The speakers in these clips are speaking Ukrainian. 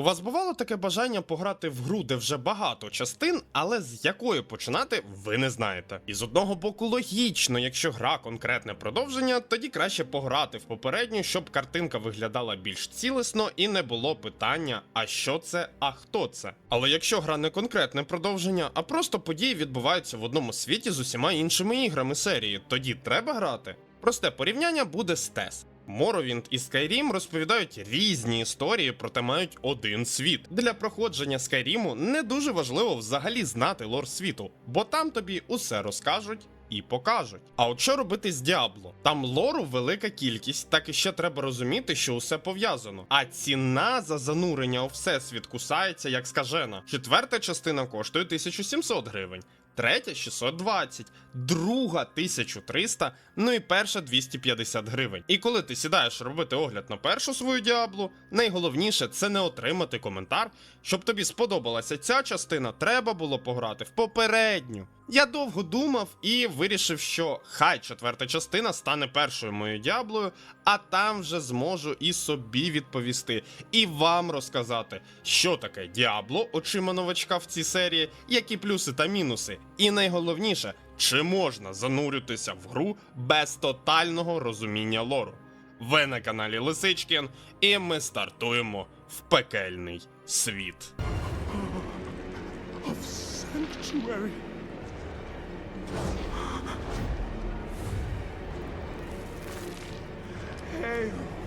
У вас бувало таке бажання пограти в гру, де вже багато частин, але з якої починати ви не знаєте. І з одного боку логічно, якщо гра конкретне продовження, тоді краще пограти в попередню, щоб картинка виглядала більш цілісно і не було питання, а що це, а хто це. Але якщо гра не конкретне продовження, а просто події відбуваються в одному світі з усіма іншими іграми серії, тоді треба грати. Просте порівняння буде з TES. Morrowind і Skyrim розповідають різні історії, проте мають один світ. Для проходження Skyrim не дуже важливо взагалі знати лор світу, бо там тобі усе розкажуть. І покажуть. А от що робити з Діабло? Там лору велика кількість, так і ще треба розуміти, що усе пов'язано. А ціна за занурення у всесвіт кусається як скажена. Четверта частина коштує 1700 гривень, третя 620, друга 1300, ну і перша 250 гривень. І коли ти сідаєш робити огляд на першу свою діаблу, найголовніше це не отримати коментар, щоб тобі сподобалася ця частина, треба було пограти в попередню. Я довго думав і вирішив, що хай четверта частина стане першою моєю діаблою, а там вже зможу і собі відповісти, і вам розказати, що таке діабло очима новачка в цій серії, які плюси та мінуси. І найголовніше, чи можна зануритися в гру без тотального розуміння лору. Ви на каналі Лисичкін, і ми стартуємо в пекельний світ. Hail!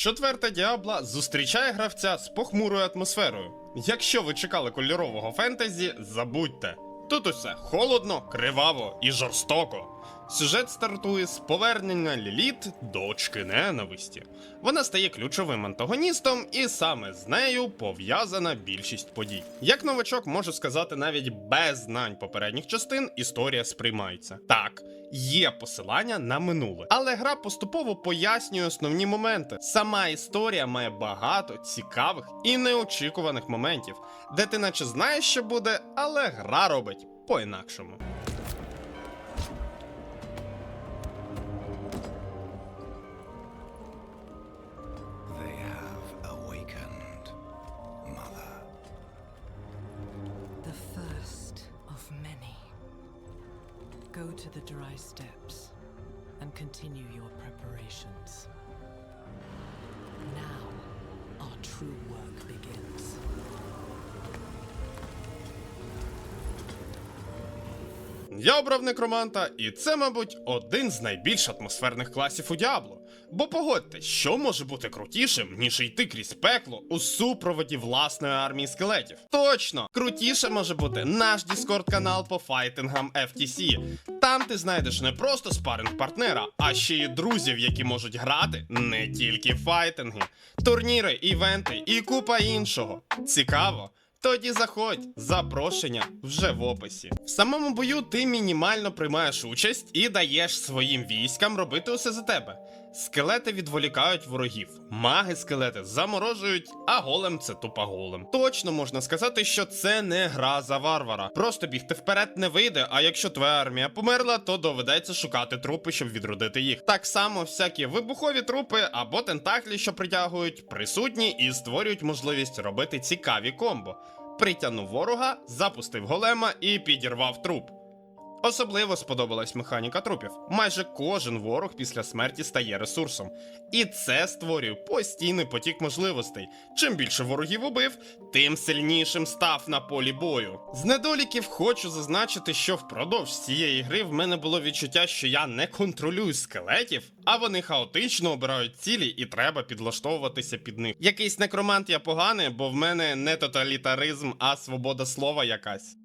Четверта діабла зустрічає гравця з похмурою атмосферою. Якщо ви чекали кольорового фентезі, забудьте. Тут усе холодно, криваво і жорстоко. Сюжет стартує з повернення Ліліт, дочки ненависті. Вона стає ключовим антагоністом, і саме з нею пов'язана більшість подій. Як новачок можу сказати, навіть без знань попередніх частин історія сприймається. Так, є посилання на минуле, але гра поступово пояснює основні моменти. Сама історія має багато цікавих і неочікуваних моментів, де ти наче знаєш, що буде, але гра робить по-інакшому. Many. Go to the dry steps and continue your preparations. Now, our true work begins. Я обрав некроманта, і це, мабуть, один з найбільш атмосферних класів у Діабло. Бо погодьте, що може бути крутішим, ніж йти крізь пекло у супроводі власної армії скелетів. Точно, крутіше може бути наш Discord канал по файтингам FTC. Там ти знайдеш не просто спаринг партнера, а ще й друзів, які можуть грати не тільки файтинги, турніри, івенти і купа іншого. Цікаво. Тоді заходь, запрошення вже в описі. В самому бою ти мінімально приймаєш участь і даєш своїм військам робити усе за тебе. Скелети відволікають ворогів, маги скелети заморожують, а голем це тупа голем. Точно можна сказати, що це не гра за варвара. Просто бігти вперед не вийде, а якщо твоя армія померла, то доведеться шукати трупи, щоб відродити їх. Так само всякі вибухові трупи або тентаклі, що притягують, присутні і створюють можливість робити цікаві комбо. Притягнув ворога, запустив голема і підірвав труп. Особливо сподобалась механіка трупів. Майже кожен ворог після смерті стає ресурсом. І це створює постійний потік можливостей. Чим більше ворогів убив, тим сильнішим став на полі бою. З недоліків хочу зазначити, що впродовж цієї гри в мене було відчуття, що я не контролюю скелетів, а вони хаотично обирають цілі і треба підлаштовуватися під них. Якийсь некромант я поганий, бо в мене не тоталітаризм, а свобода слова якась.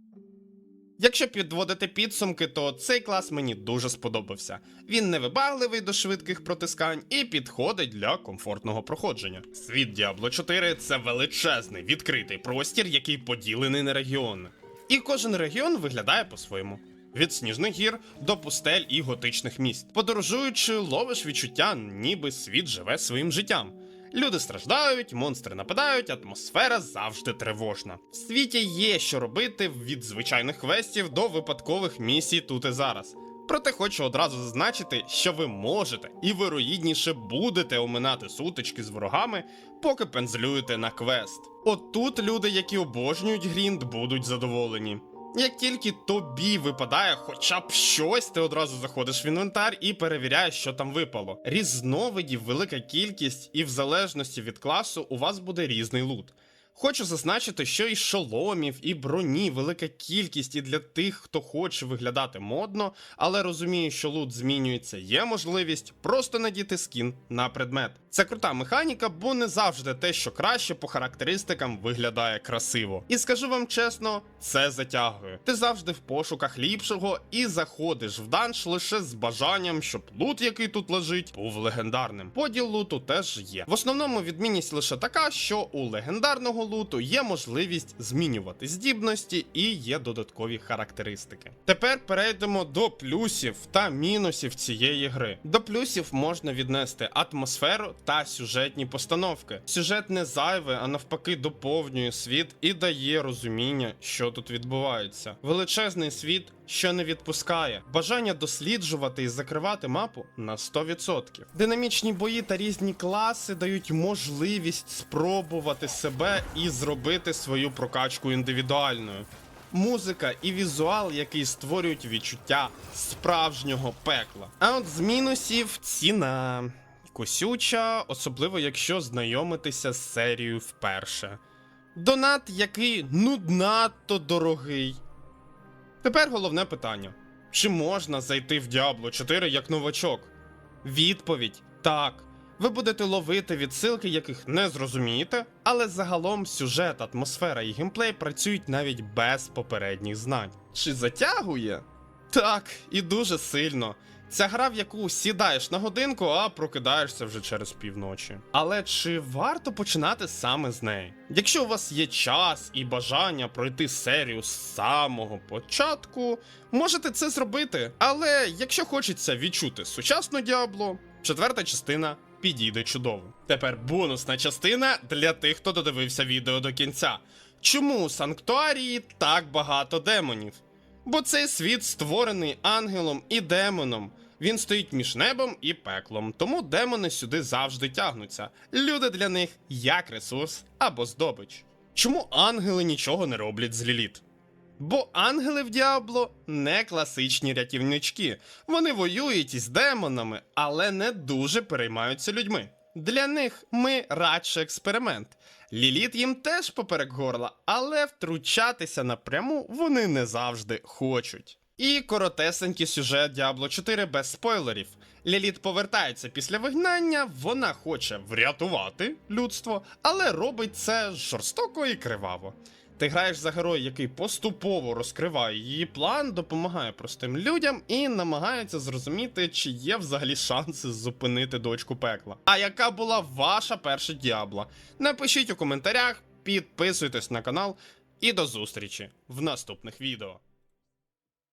Якщо підводити підсумки, то цей клас мені дуже сподобався. Він невибагливий до швидких протискань і підходить для комфортного проходження. Світ Diablo 4 це величезний відкритий простір, який поділений на регіони. І кожен регіон виглядає по-своєму. Від сніжних гір до пустель і готичних міст. Подорожуючи, ловиш відчуття, ніби світ живе своїм життям. Люди страждають, монстри нападають, атмосфера завжди тривожна. В світі є що робити від звичайних квестів до випадкових місій тут і зараз. Проте хочу одразу зазначити, що ви можете і вирогідніше будете оминати сутички з ворогами, поки пензлюєте на квест. От тут люди, які обожнюють грінд, будуть задоволені. Як тільки тобі випадає хоча б щось, ти одразу заходиш в інвентар і перевіряєш, що там випало. Різновидів велика кількість, і в залежності від класу у вас буде різний лут. Хочу зазначити, що і шоломів, і броні велика кількість і для тих, хто хоче виглядати модно, але розуміє, що лут змінюється, є можливість просто надіти скін на предмет. Це крута механіка, бо не завжди те, що краще по характеристикам виглядає красиво. І скажу вам чесно, це затягує. Ти завжди в пошуках ліпшого і заходиш в данж лише з бажанням, щоб лут, який тут лежить, був легендарним. Поділ луту теж є. В основному відмінність лише така, що у легендарного луту є можливість змінювати здібності і є додаткові характеристики. Тепер перейдемо до плюсів та мінусів цієї гри. До плюсів можна віднести атмосферу та сюжетні постановки. Сюжет не зайве, а навпаки, доповнює світ і дає розуміння, що тут відбувається. Величезний світ. Що не відпускає бажання досліджувати і закривати мапу на 100%. Динамічні бої та різні класи дають можливість спробувати себе і зробити свою прокачку індивідуальною. Музика і візуал, який створюють відчуття справжнього пекла. А от з мінусів ціна косюча, особливо якщо знайомитися з серією вперше. Донат, який ну надто дорогий. Тепер головне питання: чи можна зайти в Diablo 4 як новачок? Відповідь так. Ви будете ловити відсилки, яких не зрозумієте, але загалом сюжет, атмосфера і геймплей працюють навіть без попередніх знань. Чи затягує? Так, і дуже сильно. Ця гра, в яку сідаєш на годинку, а прокидаєшся вже через півночі. Але чи варто починати саме з неї? Якщо у вас є час і бажання пройти серію з самого початку, можете це зробити. Але якщо хочеться відчути сучасну Діабло, четверта частина підійде чудово. Тепер бонусна частина для тих, хто додивився відео до кінця. Чому у Санктуарії так багато демонів? Бо цей світ створений ангелом і демоном. Він стоїть між небом і пеклом, тому демони сюди завжди тягнуться. Люди для них як ресурс або здобич. Чому ангели нічого не роблять з Ліліт? Бо ангели в Діабло не класичні рятівнички. Вони воюють із демонами, але не дуже переймаються людьми. Для них ми радше експеримент. Ліліт їм теж поперек горла, але втручатися напряму вони не завжди хочуть. І коротесенький сюжет Діабло 4 без спойлерів. Ліліт повертається після вигнання, вона хоче врятувати людство, але робить це жорстоко і криваво. Ти граєш за героя, який поступово розкриває її план, допомагає простим людям і намагається зрозуміти, чи є взагалі шанси зупинити дочку пекла. А яка була ваша перша діабла? Напишіть у коментарях, підписуйтесь на канал і до зустрічі в наступних відео.